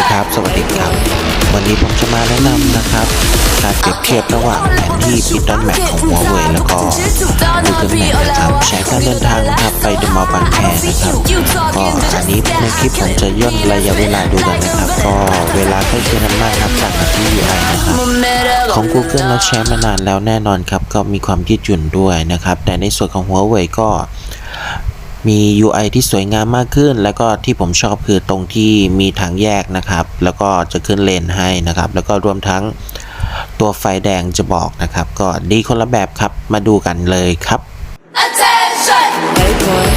ดีครับ สวัสดีครับ วันนี้ผมจะมาแนะนำนะครับ การเปรียบเทียบระหว่างแผนที่ p i t o n Map ของ Huawei แล้วก็ Google Map นะครับใช้การเดินทางครับไปเดอะมอลล์บางแคนะครับก็อันนี้ในคลิปผมจะย่นระยะเวลาดูกันนะครับ ก็เวลาใกล้เคียงกันมากครับจากที่ UI นะครับของ Google เราใช้มานานแล้วแน่นอนครับ ก็มีความยืดหยุ่นด้วยนะครับ แต่ในส่วนของ Huawei ก็ มี UI ที่สวยงามมากขึ้น แล้วก็ที่ผมชอบคือตรงที่มีทางแยกนะครับ แล้วก็จะขึ้นเลนให้นะครับ แล้วก็รวมทั้งตัวไฟแดงจะบอกนะครับ ก็ดีคนละแบบครับ มาดูกันเลยครับ Attention! Hey boy,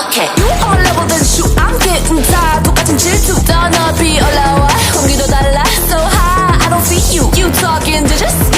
Okay. You on level then shoot. I'm getting tired. 똑같은 질투. 더 높이 올라와. 공기도 달라. So high. I don't see you. You talking to just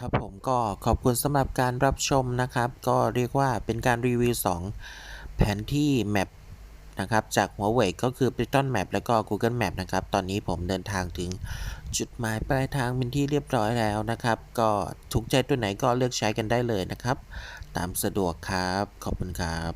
ครับผมก็ขอบคุณสำหรับการรับชมนะครับ ก็เรียกว่าเป็นการรีวิว 2 แผนที่แมปนะครับ จากหัวเว่ยก็คือ Python Map แล้วก็ Google Map นะครับ ตอนนี้ผมเดินทางถึงจุดหมายปลายทางเป็นที่เรียบร้อยแล้วนะครับ ก็ถูกใจตัวไหนก็เลือกใช้กันได้เลยนะครับ ตามสะดวกครับ ขอบคุณครับ